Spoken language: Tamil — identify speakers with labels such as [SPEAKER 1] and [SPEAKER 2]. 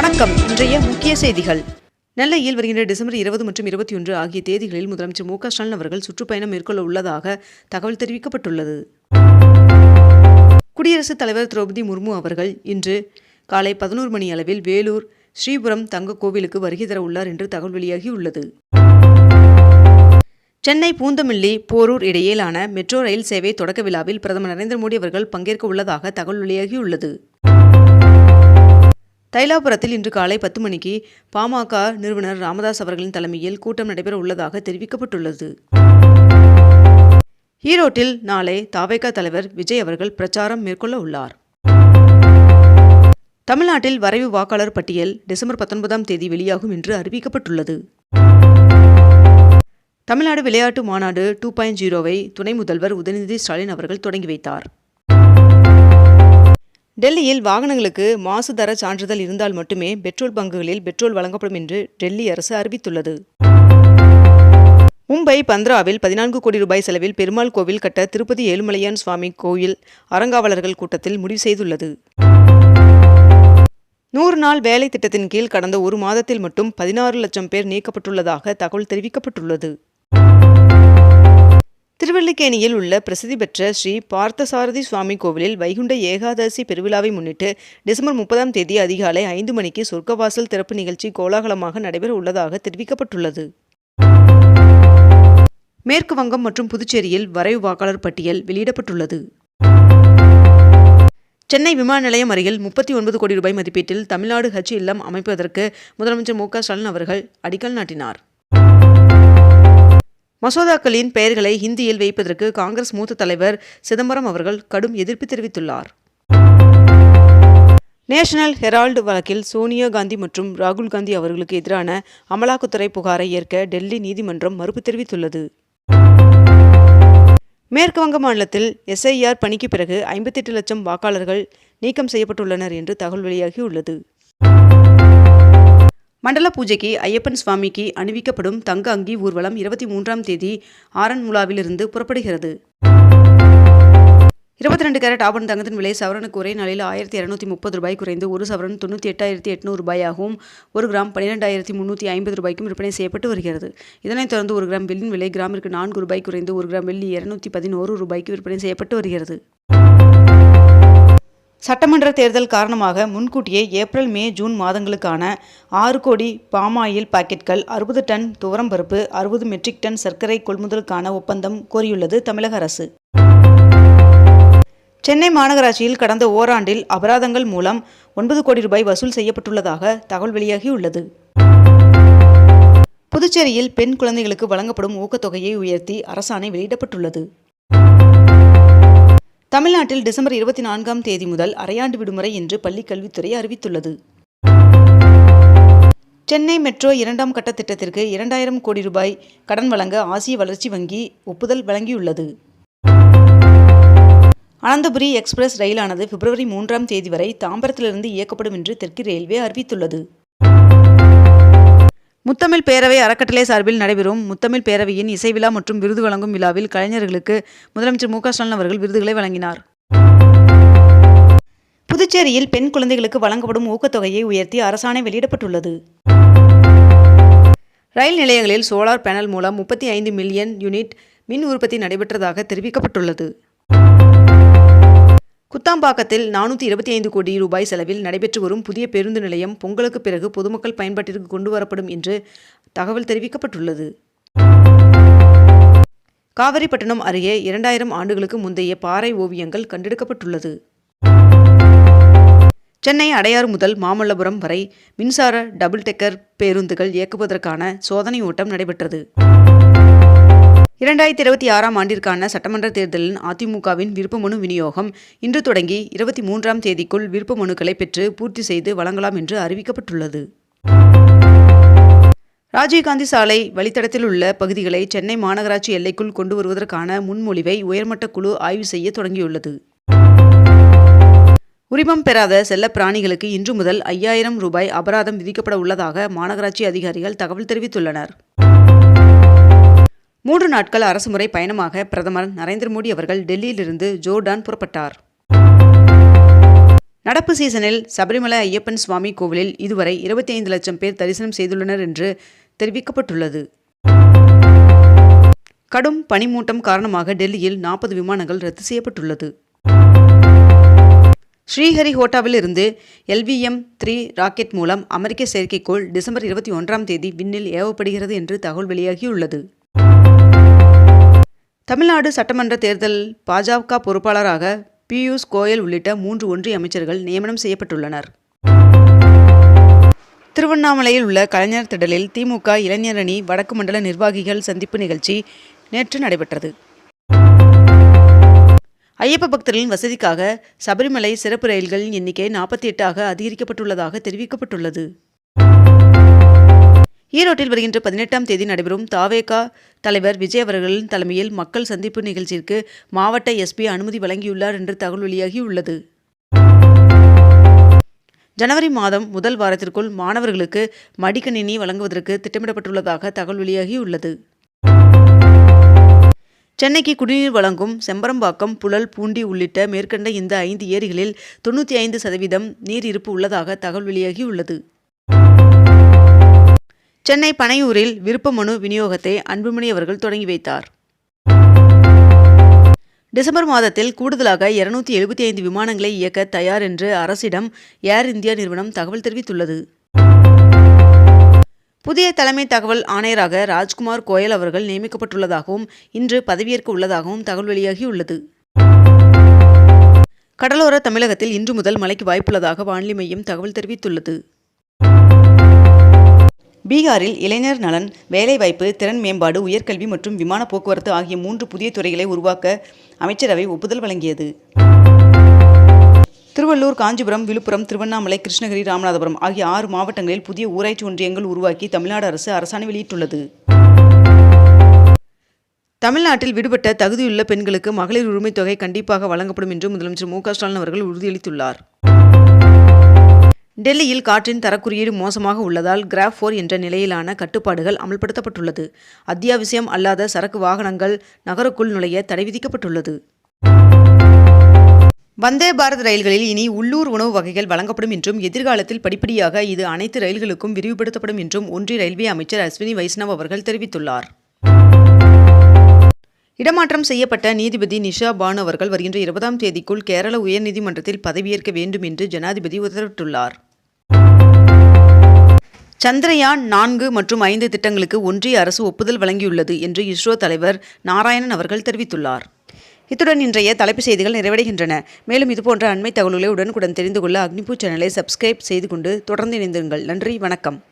[SPEAKER 1] வணக்கம். இன்றைய முக்கிய செய்திகள். நெல்லையில் வருகின்ற டிசம்பர் இருபது மற்றும் இருபத்தி ஒன்று ஆகிய தேதிகளில் முதலமைச்சர் மு க ஸ்டாலின் அவர்கள் சுற்றுப்பயணம் மேற்கொள்ள உள்ளதாக தகவல் தெரிவிக்கப்பட்டுள்ளது. குடியரசுத் தலைவர் திரௌபதி முர்மு அவர்கள் இன்று காலை பதினோரு மணி அளவில் வேலூர் ஸ்ரீபுரம் தங்க கோவிலுக்கு வருகை தர உள்ளார் என்று தகவல் வெளியாகியுள்ளது. சென்னை பூந்தமல்லி போரூர் இடையிலான மெட்ரோ ரயில் சேவை தொடக்க விழாவில் பிரதமர் நரேந்திர மோடி அவர்கள் பங்கேற்க உள்ளதாக தகவல் வெளியாகியுள்ளது. தைலாபுரத்தில் இன்று காலை பத்து மணிக்கு பாமக நிறுவனர் ராமதாஸ் அவர்களின் தலைமையில் கூட்டம் நடைபெற உள்ளதாக தெரிவிக்கப்பட்டுள்ளது. ஈரோட்டில் நாளை தாவேகா தலைவர் விஜய் அவர்கள் பிரச்சாரம் மேற்கொள்ள உள்ளார். தமிழ்நாட்டில் வரைவு வாக்காளர் பட்டியல் டிசம்பர் பத்தொன்பதாம் தேதி வெளியாகும் என்று அறிவிக்கப்பட்டுள்ளது. தமிழ்நாடு விளையாட்டு மாநாடு டூ பாயிண்ட் ஜீரோவை துணை முதல்வர் உதயநிதி ஸ்டாலின் அவர்கள் தொடங்கி வைத்தார். டெல்லியில் வாகனங்களுக்கு மாசு தர சான்றிதழ் இருந்தால் மட்டுமே பெட்ரோல் பங்குகளில் பெட்ரோல் வழங்கப்படும் என்று டெல்லி அரசு அறிவித்துள்ளது. மும்பை பந்த்ராவில் பதினான்கு கோடி ரூபாய் செலவில் பெருமாள் கோவில் கட்ட திருப்பதி ஏழுமலையான் சுவாமி கோயில் அறங்காவலர்கள் கூட்டத்தில் முடிவு செய்துள்ளது. நூறு நாள் வேலை திட்டத்தின் கீழ் கடந்த ஒரு மாதத்தில் மட்டும் பதினாறு லட்சம் பேர் நீக்கப்பட்டுள்ளதாக தகவல் தெரிவிக்கப்பட்டுள்ளது. திருவல்லிக்கேணியில் உள்ள பிரசித்தி பெற்ற ஸ்ரீ பார்த்தசாரதி சுவாமி கோவிலில் வைகுண்ட ஏகாதசி பெருவிழாவை முன்னிட்டு டிசம்பர் முப்பதாம் தேதி அதிகாலை ஐந்து மணிக்கு சொர்க்கவாசல் திறப்பு நிகழ்ச்சி கோலாகலமாக நடைபெற உள்ளதாக தெரிவிக்கப்பட்டுள்ளது. மேற்கு வங்கம் மற்றும் புதுச்சேரியில் வரைவு வாக்காளர் பட்டியல் வெளியிடப்பட்டுள்ளது. சென்னை விமான நிலையம் அருகில் முப்பத்தி ஒன்பது கோடி ரூபாய் மதிப்பீட்டில் தமிழ்நாடு ஹஜ் இல்லம் அமைப்பதற்கு முதலமைச்சர் மு க ஸ்டாலின் அவர்கள் அடிக்கல் நாட்டினார். மசோதாக்களின் பெயர்களை ஹிந்தியில் வைப்பதற்கு காங்கிரஸ் மூத்த தலைவர் சிதம்பரம் அவர்கள் கடும் எதிர்ப்பு தெரிவித்துள்ளார். நேஷனல் ஹெரால்டு வழக்கில் சோனியா காந்தி மற்றும் ராகுல் காந்தி அவர்களுக்கு எதிரான அமலாக்கத்துறை புகாரை ஏற்க டெல்லி நீதிமன்றம் மறுப்பு தெரிவித்துள்ளது. மேற்கு வங்க மாநிலத்தில் எஸ்ஐஆர் பணிக்கு பிறகு ஐம்பத்தெட்டு லட்சம் வாக்காளர்கள் நீக்கம் செய்யப்பட்டுள்ளனர் என்று தகவல் வெளியாகியுள்ளது. மண்டல பூஜைக்கு ஐயப்பன் சுவாமிக்கு அணிவிக்கப்படும் தங்க அங்கி ஊர்வலம் இருபத்தி மூன்றாம் தேதி ஆரன்முலாவிலிருந்து புறப்படுகிறது. இருபத்தி ரெண்டு கேரட் ஆபன் தங்கத்தின் விலை சவரனுக்கு ஒரே நாளில் ஆயிரத்தி இரநூத்தி முப்பது ரூபாய் குறைந்து ஒரு சவரன் தொண்ணூற்றி எட்டாயிரத்தி எட்நூறு ரூபாயாகவும் ஒரு கிராம் பன்னிரெண்டாயிரத்தி முந்நூற்றி ஐம்பது ரூபாய்க்கும் விற்பனை செய்யப்பட்டு வருகிறது. இதனைத் தொடர்ந்து ஒரு கிராம் வெள்ளியின் விலை கிராமிற்கு நான்கு ரூபாய் குறைந்து ஒரு கிராம் வெள்ளி இருநூற்றி பதினோரு ரூபாய்க்கு விற்பனை செய்யப்பட்டு வருகிறது. சட்டமன்ற தேர்தல் காரணமாக முன்கூட்டியே ஏப்ரல் மே ஜூன் மாதங்களுக்கான ஆறு கோடி பாமாயில் பாக்கெட்கள் அறுபது டன் துவரம்பருப்பு அறுபது மெட்ரிக் டன் சர்க்கரை கொள்முதலுக்கான ஒப்பந்தம் கோரியுள்ளது தமிழக அரசு. சென்னை மாநகராட்சியில் கடந்த ஓராண்டில் அபராதங்கள் மூலம் ஒன்பது கோடி ரூபாய் வசூல் செய்யப்பட்டுள்ளதாக தகவல் வெளியாகியுள்ளது. புதுச்சேரியில் பெண் குழந்தைகளுக்கு வழங்கப்படும் ஊக்கத்தொகையை உயர்த்தி அரசாணை வெளியிடப்பட்டுள்ளது. தமிழ்நாட்டில் டிசம்பர் இருபத்தி நான்காம் தேதி முதல் அரையாண்டு விடுமுறை என்று பள்ளிக் கல்வித்துறை அறிவித்துள்ளது. சென்னை மெட்ரோ இரண்டாம் கட்ட திட்டத்திற்கு இரண்டாயிரம் கோடி ரூபாய் கடன் வழங்க ஆசிய வளர்ச்சி வங்கி ஒப்புதல் வழங்கியுள்ளது. அனந்தபுரி எக்ஸ்பிரஸ் ரயிலானது பிப்ரவரி மூன்றாம் தேதி வரை தாம்பரத்திலிருந்து இயக்கப்படும் என்று தெற்கு ரயில்வே அறிவித்துள்ளது. முத்தமிழ் பேரவை அறக்கட்டளை சார்பில் நடைபெறும் முத்தமிழ் பேரவையின் இசை விழா மற்றும் விருது வழங்கும் விழாவில் கலைஞர்களுக்கு முதலமைச்சர் மு ஸ்டாலின் அவர்கள் விருதுகளை வழங்கினார். புதுச்சேரியில் பெண் குழந்தைகளுக்கு வழங்கப்படும் ஊக்கத்தொகையை உயர்த்தி அரசாணை வெளியிடப்பட்டுள்ளது. ரயில் நிலையங்களில் சோலார் பேனல் மூலம் முப்பத்தி ஐந்து மில்லியன் யூனிட் மின் உற்பத்தி நடைபெற்றதாக தெரிவிக்கப்பட்டுள்ளது. குத்தாம்பாக்கத்தில் நானூற்றி இருபத்தி ஐந்து கோடி ரூபாய் செலவில் நடைபெற்று வரும் புதிய பேருந்து நிலையம் பொங்கலுக்கு பிறகு பொதுமக்கள் பயன்பாட்டிற்கு கொண்டு வரப்படும் என்று தகவல் தெரிவிக்கப்பட்டுள்ளது. காவிரிப்பட்டினம் அருகே இரண்டாயிரம் ஆண்டுகளுக்கு முந்தைய பாறை ஓவியங்கள் கண்டெடுக்கப்பட்டுள்ளது. சென்னை அடையாறு முதல் மாமல்லபுரம் வரை மின்சார டபுள் டெக்கர் பேருந்துகள் இயக்குவதற்கான சோதனை ஓட்டம் நடைபெற்றது. இரண்டாயிரத்தி இருபத்தி ஆறாம் ஆண்டிற்கான சட்டமன்ற தேர்தலில் அதிமுகவின் விருப்பமனு விநியோகம் இன்று தொடங்கி இருபத்தி மூன்றாம் தேதிக்குள் விருப்ப மனுக்களை பெற்று பூர்த்தி செய்து வழங்கலாம் என்று அறிவிக்கப்பட்டுள்ளது. ராஜீவ்காந்தி சாலை வழித்தடத்தில் உள்ள பகுதிகளை சென்னை மாநகராட்சி எல்லைக்குள் கொண்டு வருவதற்கான முன்மொழிவை உயர்மட்ட குழு ஆய்வு செய்ய தொடங்கியுள்ளது. உரிமம் பெறாத செல்ல பிராணிகளுக்கு இன்று முதல் ஐயாயிரம் ரூபாய் அபராதம் விதிக்கப்பட உள்ளதாக மாநகராட்சி அதிகாரிகள் தகவல் தெரிவித்துள்ளனர். மூன்று நாட்கள் அரசுமுறை பயணமாக பிரதமர் நரேந்திர மோடி அவர்கள் டெல்லியிலிருந்து ஜோர்டான் புறப்பட்டார். நடப்பு சீசனில் சபரிமலை ஐயப்பன் சுவாமி கோவிலில் இதுவரை இருபத்தி ஐந்து லட்சம் பேர் தரிசனம் செய்துள்ளனர் என்று தெரிவிக்கப்பட்டுள்ளது. கடும் பனிமூட்டம் காரணமாக டெல்லியில் நாற்பது விமானங்கள் ரத்து செய்யப்பட்டுள்ளது. ஸ்ரீஹரிகோட்டாவில் இருந்து எல்விஎம் த்ரீ ராக்கெட் மூலம் அமெரிக்க செயற்கைக்கோள் டிசம்பர் இருபத்தி ஒன்றாம் தேதி விண்ணில் ஏவப்படுகிறது என்று தகவல் வெளியாகியுள்ளது. தமிழ்நாடு சட்டமன்ற தேர்தல் பாஜக பொறுப்பாளராக பியூஷ் கோயல் உள்ளிட்ட மூன்று ஒன்றிய அமைச்சர்கள் நியமனம் செய்யப்பட்டுள்ளனர். திருவண்ணாமலையில் உள்ள கலைஞர் திடலில் திமுக இளைஞரணி வடக்கு மண்டல நிர்வாகிகள் சந்திப்பு நிகழ்ச்சி நேற்று நடைபெற்றது. ஐயப்ப பக்தர்களின் வசதிக்காக சபரிமலை சிறப்பு ரயில்களின் எண்ணிக்கை நாற்பத்தி எட்டாக அதிகரிக்கப்பட்டுள்ளதாக தெரிவிக்கப்பட்டுள்ளது. ஈரோட்டில் வருகின்ற பதினெட்டாம் தேதி நடைபெறும் தாவேகா தலைவர் விஜய் அவர்களின் தலைமையில் மக்கள் சந்திப்பு நிகழ்ச்சிக்கு மாவட்ட எஸ்பி அனுமதி வழங்கியுள்ளார் என்று தகவல் வெளியாகியுள்ளது. ஜனவரி மாதம் முதல் வாரத்திற்குள் மாணவர்களுக்கு மடிக்கணினி வழங்குவதற்கு திட்டமிடப்பட்டுள்ளதாக தகவல் வெளியாகியுள்ளது. சென்னைக்கு குடிநீர் வழங்கும் செம்பரம்பாக்கம் புழல் பூண்டி உள்ளிட்ட மேற்கண்ட இந்த ஐந்து ஏரிகளில் தொண்ணூற்றி ஐந்து சதவீதம் நீர் இருப்பு உள்ளதாக தகவல் வெளியாகியுள்ளது. சென்னை பனையூரில் விருப்ப மனு விநியோகத்தை அன்புமணி அவர்கள் தொடங்கி வைத்தார். டிசம்பர் மாதத்தில் கூடுதலாக இருநூத்தி எழுபத்தி ஐந்து விமானங்களை இயக்க தயார் என்று அரசிடம் ஏர் இந்தியா நிறுவனம் தகவல் தெரிவித்துள்ளது. புதிய தலைமை தகவல் ஆணையராக ராஜ்குமார் கோயல் அவர்கள் நியமிக்கப்பட்டுள்ளதாகவும் இன்று பதவியேற்க உள்ளதாகவும் தகவல் வெளியாகியுள்ளது. கடலோர தமிழகத்தில் இன்று முதல் மழைக்கு வாய்ப்புள்ளதாக வானிலை மையம் தகவல் தெரிவித்துள்ளது. பீகாரில் இளைஞர் நலன் வேலைவாய்ப்பு திறன் மேம்பாடு உயர்கல்வி மற்றும் விமான போக்குவரத்து ஆகிய மூன்று புதிய துறைகளை உருவாக்க அமைச்சரவை ஒப்புதல் வழங்கியது. திருவள்ளூர் காஞ்சிபுரம் விழுப்புரம் திருவண்ணாமலை கிருஷ்ணகிரி ராமநாதபுரம் ஆகிய ஆறு மாவட்டங்களில் புதிய ஊராட்சி ஒன்றியங்கள் உருவாக்கி தமிழ்நாடு அரசு அரசாணை வெளியிட்டுள்ளது. தமிழ்நாட்டில் விடுபட்ட தகுதியுள்ள பெண்களுக்கு மகளிர் உரிமைத் தொகை கண்டிப்பாக வழங்கப்படும் என்று முதலமைச்சர் மு க ஸ்டாலின் அவர்கள் உறுதியளித்துள்ளார். டெல்லியில் காற்றின் தரக்குறியீடு மோசமாக உள்ளதால் கிராஃப் ஃபோர் என்ற நிலையிலான கட்டுப்பாடுகள் அமல்படுத்தப்பட்டுள்ளது. அத்தியாவசியம் அல்லாத சரக்கு வாகனங்கள் நகருக்குள் நுழைய தடை விதிக்கப்பட்டுள்ளது. வந்தே பாரத் ரயில்களில் இனி உள்ளூர் உணவு வகைகள் வழங்கப்படும் என்றும் எதிர்காலத்தில் படிப்படியாக இது அனைத்து ரயில்களுக்கும் விரிவுபடுத்தப்படும் என்றும் ஒன்றிய ரயில்வே அமைச்சர் அஸ்வினி வைஷ்ணவ் அவர்கள் தெரிவித்துள்ளார். இடமாற்றம் செய்யப்பட்ட நீதிபதி நிஷா பானு அவர்கள் வருகின்ற இருபதாம் தேதிக்குள் கேரள உயர்நீதிமன்றத்தில் பதவியேற்க வேண்டும் என்று ஜனாதிபதி உத்தரவிட்டுள்ளார். சந்திரயான் நான்கு மற்றும் ஐந்து திட்டங்களுக்கு ஒன்றிய அரசு ஒப்புதல் வழங்கியுள்ளது என்று இஸ்ரோ தலைவர் நாராயணன் அவர்கள் தெரிவித்துள்ளார். இத்துடன் இன்றைய தலைப்புச் செய்திகள் நிறைவடைகின்றன. மேலும் இதுபோன்ற அண்மை தகவல்களை உடனுக்குடன் தெரிந்து கொள்ள அக்னிபூ சேனலை சப்ஸ்கிரைப் செய்து கொண்டு தொடர்ந்து இணைந்திருங்கள். நன்றி வணக்கம்.